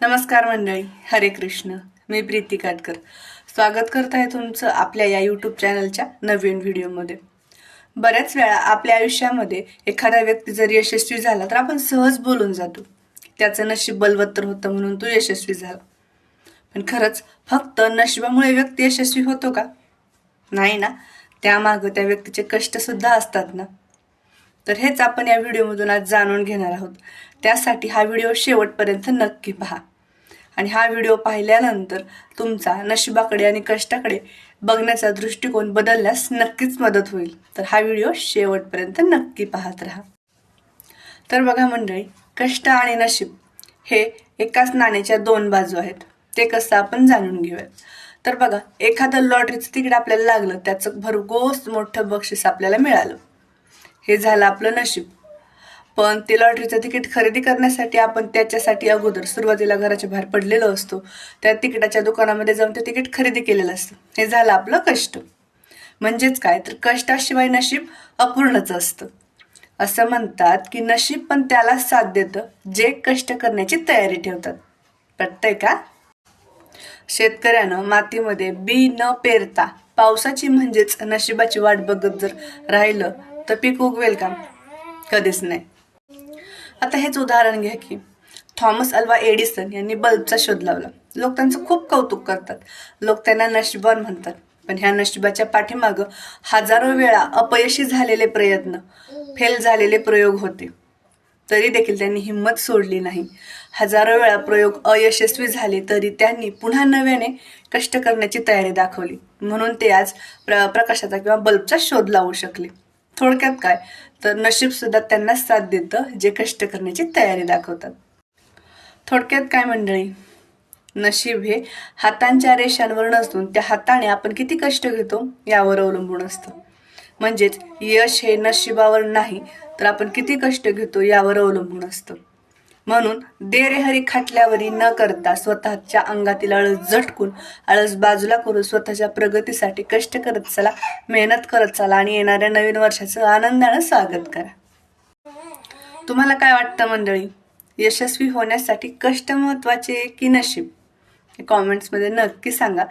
नमस्कार मंडळी हरे कृष्ण. मी प्रीती काटकर. स्वागत करत आहे तुमचं आपल्या या यूट्यूब चॅनलच्या नवीन व्हिडिओमध्ये बऱ्याच वेळा आपल्या आयुष्यामध्ये एखादा व्यक्ती जर यशस्वी झाला तर आपण सहज बोलून जातो. त्याचं नशीब बलवत्तर होतं म्हणून तो यशस्वी झाला. पण खरंच फक्त नशिबामुळे व्यक्ती यशस्वी होतो का? नाही ना. त्यामागं त्या व्यक्तीचे कष्टसुद्धा असतात ना. तर हेच आपण या व्हिडिओमधून आज जाणून घेणार आहोत. त्यासाठी हा व्हिडिओ शेवटपर्यंत नक्की पहा. आणि हा व्हिडिओ पाहिल्यानंतर तुमचा नशिबाकडे आणि कष्टाकडे बघण्याचा दृष्टिकोन बदलल्यास नक्कीच मदत होईल. तर हा व्हिडिओ शेवटपर्यंत नक्की पाहत राहा. तर बघा मंडळी कष्ट आणि नशीब हे एकाच नाण्याच्या दोन बाजू आहेत. ते कसं आपण जाणून घेऊयात. तर बघा एखादं लॉटरीचं तिकीट आपल्याला लागलं त्याचं भरघोस मोठं बक्षीस आपल्याला मिळालं. हे झालं आपलं नशीब. पण ते लॉटरीचं तिकीट खरेदी करण्यासाठी आपण त्याच्यासाठी अगोदर सुरुवातीला घराच्या बाहेर पडलेलो असतो. त्या तिकिटाच्या दुकानामध्ये जाऊन ते तिकीट खरेदी केलेलं असतं. हे झालं आपलं कष्ट. म्हणजेच काय? तर कष्टाशिवाय नशीब अपूर्णच असतं. असं म्हणतात की नशीब पण त्याला साथ देतं जे कष्ट करण्याची तयारी ठेवतात. पटतंय का? शेतकऱ्यानं मातीमध्ये बी न पेरता पावसाची म्हणजेच नशिबाची वाट बघत जर राहिलं तर पीक उगवेल का? कधीच नाही. आता हेच उदाहरण घ्या की थॉमस अल्वा एडिसन यांनी बल्बचा शोध लावला. लोक त्यांचं खूप कौतुक करतात. लोक त्यांना नशिबान म्हणतात. पण ह्या नशिबाच्या पाठीमागं हजारो वेळा अपयशी झालेले प्रयत्न फेल झालेले प्रयोग होते. तरी देखील त्यांनी हिंमत सोडली नाही. हजारो वेळा प्रयोग अयशस्वी झाले तरी त्यांनी पुन्हा नव्याने कष्ट करण्याची तयारी दाखवली. म्हणून ते आज प्र प्रकाशाचा किंवा बल्बचा शोध लावू शकले. थोडक्यात काय? तर नशीब सुद्धा त्यांना साथ देतं जे कष्ट करण्याची तयारी दाखवतात. थोडक्यात काय मंडळी? नशीब हे हातांच्या रेषांवर नसून त्या हाताने आपण किती कष्ट घेतो यावर अवलंबून असतं. म्हणजेच यश हे नशिबावर नाही तर आपण किती कष्ट घेतो यावर अवलंबून असतं. म्हणून देरेहरी खाटल्यावरी न करता स्वतःच्या अंगातील आळस झटकून आळस बाजूला करून स्वतःच्या प्रगतीसाठी कष्ट करत चला मेहनत करत चला आणि येणाऱ्या नवीन वर्षाचं आनंदानं स्वागत करा. तुम्हाला काय वाटतं मंडळी? यशस्वी होण्यासाठी कष्ट महत्त्वाचे की नशीब? हे कॉमेंट्समध्ये नक्की सांगा.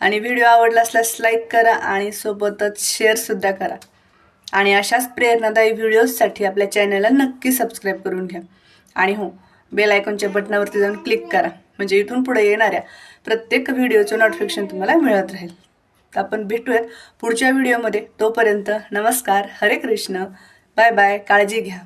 आणि व्हिडिओ आवडला असल्यास लाईक करा आणि सोबतच शेअरसुद्धा करा. आणि अशाच प्रेरणादायी व्हिडिओजसाठी आपल्या चॅनलला नक्की सबस्क्राईब करून घ्या. आणि हो बेल आयकॉनच्या बटनावरती जाऊन क्लिक करा. म्हणजे इथून पुढे येणाऱ्या प्रत्येक व्हिडिओचं नोटिफिकेशन तुम्हाला मिळत राहील. तर आपण भेटूयात पुढच्या व्हिडिओमध्ये तोपर्यंत नमस्कार हरे कृष्ण. बाय बाय काळजी घ्या.